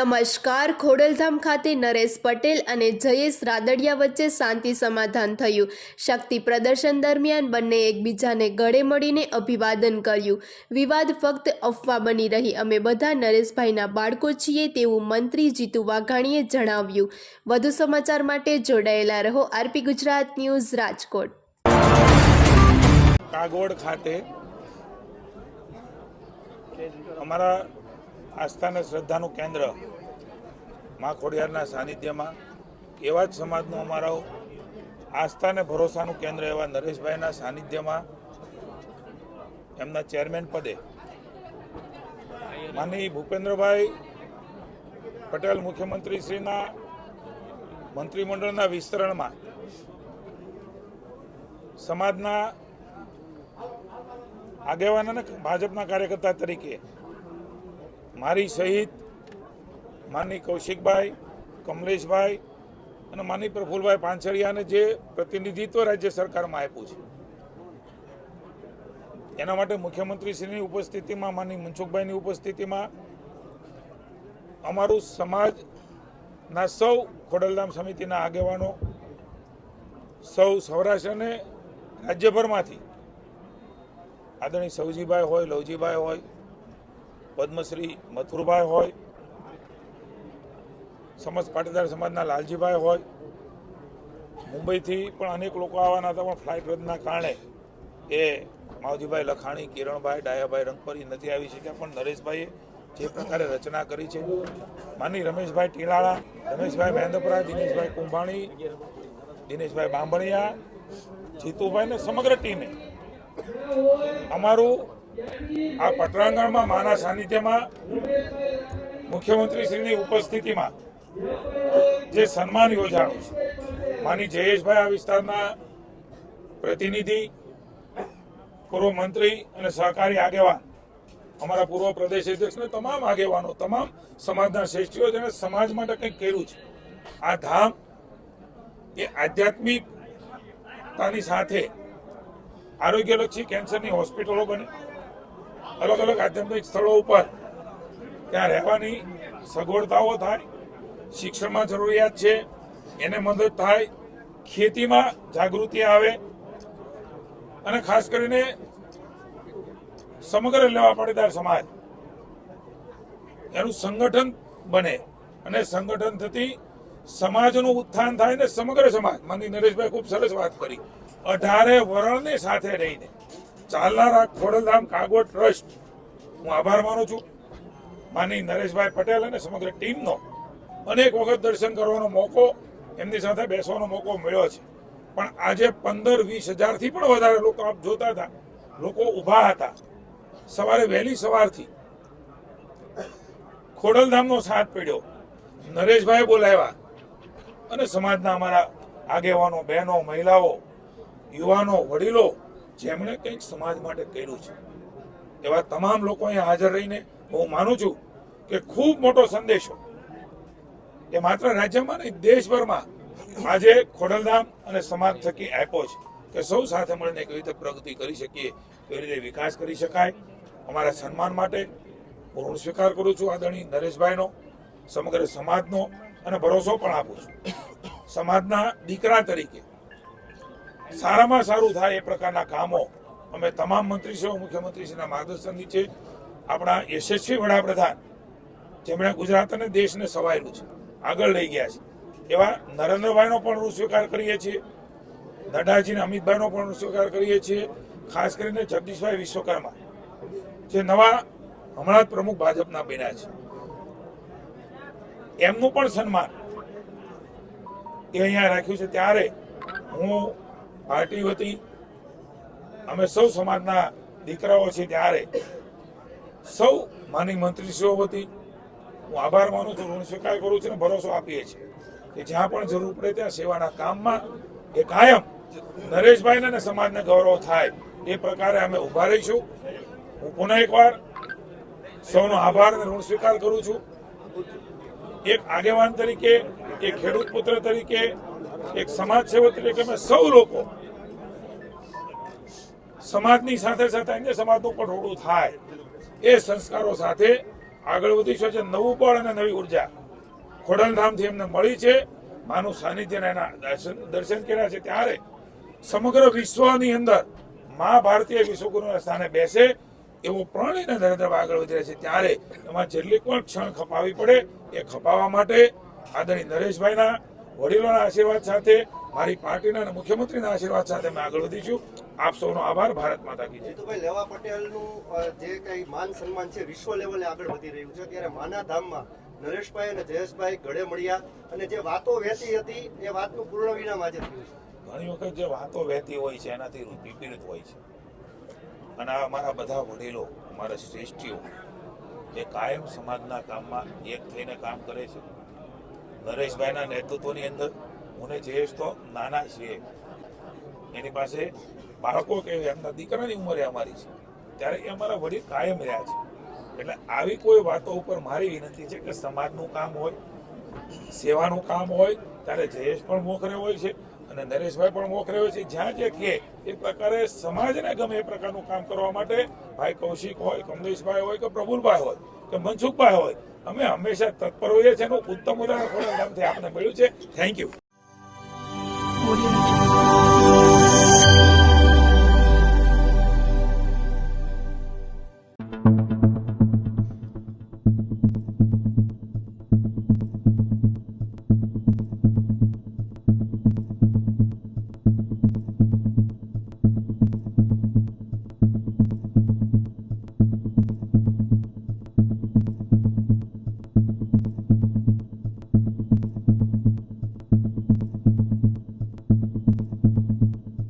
નમસ્કાર. ખોડલધામ ખાતે નરેશ પટેલ અને જયેશ રાદડિયા વચ્ચે શાંતિ સમાધાન થયું. શક્તિ પ્રદર્શન દરમિયાન બંને એકબીજાને ગળે મળીને અભિવાદન કર્યું. વિવાદ ફક્ત અફવા બની રહી. અમે બધા નરેશભાઈના બાળકો છીએ તેવું મંત્રી જીતુ વાઘાણીએ જણાવ્યું. વધુ સમાચાર માટે જોડાયેલા રહો. R P Gujarat news, Rajkot. Kagod ખાતે અમારા આસ્થા અને શ્રદ્ધાનું કેન્દ્ર મા ખોડિયારના સાનિધ્યમાં. એવા જ સમાજનું અમારો આસ્થા અને ભરોસાનું કેન્દ્ર એવા નરેશભાઈના સાનિધ્યમાં એમના ચેરમેન પદે માનની ભૂપેન્દ્રભાઈ પટેલ મુખ્યમંત્રીશ્રીના મંત્રીમંડળના વિસ્તરણમાં સમાજના આગેવાન અને ભાજપના કાર્યકર્તા તરીકે મારી સહિત માનની કૌશિકભાઈ, કમલેશભાઈ અને માની પ્રફુલભાઈ પાંછડિયાને જે પ્રતિનિધિત્વ રાજ્ય સરકારમાં આપ્યું છે. એના માટે મુખ્યમંત્રીશ્રીની ઉપસ્થિતિમાં, માની મનસુખભાઈની ઉપસ્થિતિમાં અમારું સમાજના સૌ ખોડલધામ સમિતિના આગેવાનો, સૌ સૌરાષ્ટ્ર અને રાજ્યભરમાંથી આદરણીય સૌજીભાઈ હોય, લવજીભાઈ હોય પદ્મશ્રી મથુરભાઈ હોય, સમસ્ત પાટીદાર સમાજના લાલજીભાઈ હોય, મુંબઈથી પણ અનેક લોકો આવવાના હતા, પણ ફ્લાઇટ રદના કારણે એ માવજીભાઈ લખાણી, કિરણભાઈ, ડાયાભાઈ રંગપરી નથી આવી શક્યા, પણ નરેશભાઈએ જે પ્રકારે રચના કરી છે, માની રમેશભાઈ ટીલાળા, રમેશભાઈ મહેન્દ્રપરા, દિનેશભાઈ કુંભાણી, દિનેશભાઈ બાંભણિયા, જીતુભાઈ ને સમગ્ર ટીમે. અમારું આ પટરાંગણમાં માના સાનિધ્યમાં મુખ્યમંત્રીશ્રીની ઉપસ્થિતિમાં જે સન્માન યોજાણું છે, માની જયેશભાઈ આ વિસ્તારના પ્રતિનિધિ, પૂર્વ મંત્રી અને સહકારી આગેવાન, અમારા પૂર્વ પ્રદેશ અધ્યક્ષને તમામ આગેવાનો, તમામ સમાજના શ્રેષ્ઠીઓ જેને સમાજ માટે કંઈક કર્યું છે. આ ધામ એ આધ્યાત્મિકતાની સાથે આરોગ્યલક્ષી કેન્સરની હોસ્પિટલો બને અલગ અલગ આધ્યાત્મિક સ્થળો ઉપર ત્યાં રહેવાની સગવડતાઓ થાય, શિક્ષણમાં જરૂરિયાત છે, એને મદદ થાય, ખેતીમાં જાગૃતિ આવે, અને ખાસ કરીને સમગ્ર લેવા પાટીદાર સમાજ, એનું સંગઠન બને અને સંગઠન થતી સમાજનું ઉત્થાન થાય ને સમગ્ર સમાજ. માની નરેશભાઈ ખૂબ સરસ વાત કરી. અઢારે વરણને સાથે રહીને. ચાલનારા ખોડલધામ કાગોડ ટ્રસ્ટ. હું આભાર માનું છું. માની નરેશભાઈ પટેલ અને સમગ્ર ટીમનો અનેક વખત દર્શન કરવાનો મોકો, એમની સાથે બેસવાનો મોકો મળ્યો છે. પણ આજે પંદર વીસ હજારથી પણ વધારે લોકો આપ જોતા હતા. લોકો ઊભા હતા. સવારે વહેલી સવારથી ખોડલધામનો સાથ પીડ્યો. નરેશભાઈ બોલાવ્યા. અને સમાજના અમારા આગેવાનો, બહેનો, મહિલાઓ, યુવાનો, વડીલો જેમણે કંઈક સમાજ માટે કર્યું છે. એવા તમામ લોકો અહીંયા હાજર રહીને હું માનું છું કે ખૂબ મોટો સંદેશો. એ માત્ર રાજ્યમાં નહીં, દેશભરમાં આજે ખોડલધામ અને સમાજ થકી આપ્યો છે કે સૌ સાથે મળીને કેવી રીતે પ્રગતિ કરી શકીએ, કેવી રીતે વિકાસ કરી શકાય, અમારા સન્માન માટે હું સ્વીકાર કરું છું આદરણીય નરેશભાઈનો, સમગ્ર સમાજનો અને ભરોસો પણ આપું છું. સમાજના દીકરા તરીકે સારામાં સારું થાય એ પ્રકારના કામો અમે તમામ મંત્રીશ્રીઓ, મુખ્યમંત્રીશ્રીના માર્ગદર્શન નીચે આપણા યશસ્વી વડાપ્રધાન, જેમણે ગુજરાત અને દેશને સવાયેલું છે, આગળ લઈ ગયા છે. એવા નરેન્દ્રભાઈનો પણ ઋણ સ્વીકાર કરીએ છીએ નડ્ડાજીને અમિતભાઈનો પણ સ્વીકાર કરીએ છીએ, ખાસ કરીને જગદીશભાઈ વિશ્વકર્મા, જે નવા હમણાં જ પ્રમુખ ભાજપના બન્યા છે. એમનું પણ સન્માન એ અહીંયા રાખ્યું છે. ત્યારે હું પાર્ટી વતી અમે સૌ સમાજના દીકરાઓ છીએ ત્યારે. સૌ માની મંત્રીશ્રીઓ વતી હું આભાર માનું છું, ઋણ સ્વીકાર કરું છું અને ભરોસો આપીએ છીએ કે જ્યાં પણ જરૂર પડે ત્યાં સેવાના કામમાં એ કાયમ નરેશભાઈને અને સમાજને ગૌરવ થાય. એ પ્રકારે અમે ઊભા રહીશું. હું પુનઃ એકવાર સૌનો આભાર અને ઋણ સ્વીકાર કરું છું. એક આગેવાન તરીકે, એક ખેડૂત પુત્ર તરીકે, એક સમાજ સેવક તરીકે અમે સૌ લોકો સમાજની સાથે સાથે અન્ય સમાજનું પણ રોડું થાય. એ સંસ્કારો સાથે આગળ વધીશું છે. નવું બળ અને નવી ઊર્જા. ખોડલધામથી એમને મળી છે. માનું સાનિધ્ય એના દર્શન દર્શન કર્યા છે. ત્યારે સમગ્ર વિશ્વની અંદર મા ભારતીય વિશ્વગુરુના સ્થાને બેસે એવો પ્રણયને નરેન્દ્ર આગળ વધી રહ્યા છે. ત્યારે એમાં જેટલી પણ ક્ષણ ખપાવી પડે એ ખપાવવા માટે આદરણીય નરેશભાઈના વડીલોના આશીર્વાદ સાથે મારી પાર્ટીના અને મુખ્યમંત્રીના આશીર્વાદ સાથે અમે આગળ વધીશું આપ સૌનો આભાર. ભારત માતા કી જીતુભાઈ લેવા પટેલનું જે કઈ માન સન્માન છે વિશ્વ લેવલે આગળ વધી રહ્યું છે. ત્યારે માના ધામમાં નરેશભાઈ અને જયેશભાઈ ગળે મળ્યા અને જે વાતો વહેતી હતી એ વાતનું પૂર્ણ વિરામ આજે થયું છે. ઘણી વખત જે વાતો વહેતી હોય છે એનાથી વિપરીત હોય છે. અને અમારા બધા વડીલો અમારા શ્રેષ્ઠીઓ એ કાયમ સમાજના કામમાં એક થઈને કામ કરે છે. નરેશભાઈના નેતૃત્વની અંદર હું જયેશ તો નાના છીએ એની પાસે બાળકો કે એમના દીકરાની ઉંમરે અમારી છે. ત્યારે એ અમારા વડીલ કાયમ રહ્યા છે. એટલે આવી કોઈ વાતો ઉપર મારી વિનંતી છે કે સમાજનું કામ હોય, સેવાનું કામ હોય, ત્યારે જયેશ પણ મોખરે હોય છે અને નરેશભાઈ પણ મોખરે હોય છે. જ્યાં જે કહે, એ પ્રકારે સમાજને ગમે એ પ્રકારનું કામ કરવા માટે ભાઈ કૌશિક હોય, કમલેશભાઈ હોય કે પ્રભુલભાઈ હોય કે મનસુખભાઈ હોય, અમે હંમેશા તત્પર હોઈએ છીએ. એનું ઉત્તમ ઉદાહરણ ખોડા ગામથી આપને મળ્યું છે? Thank you audio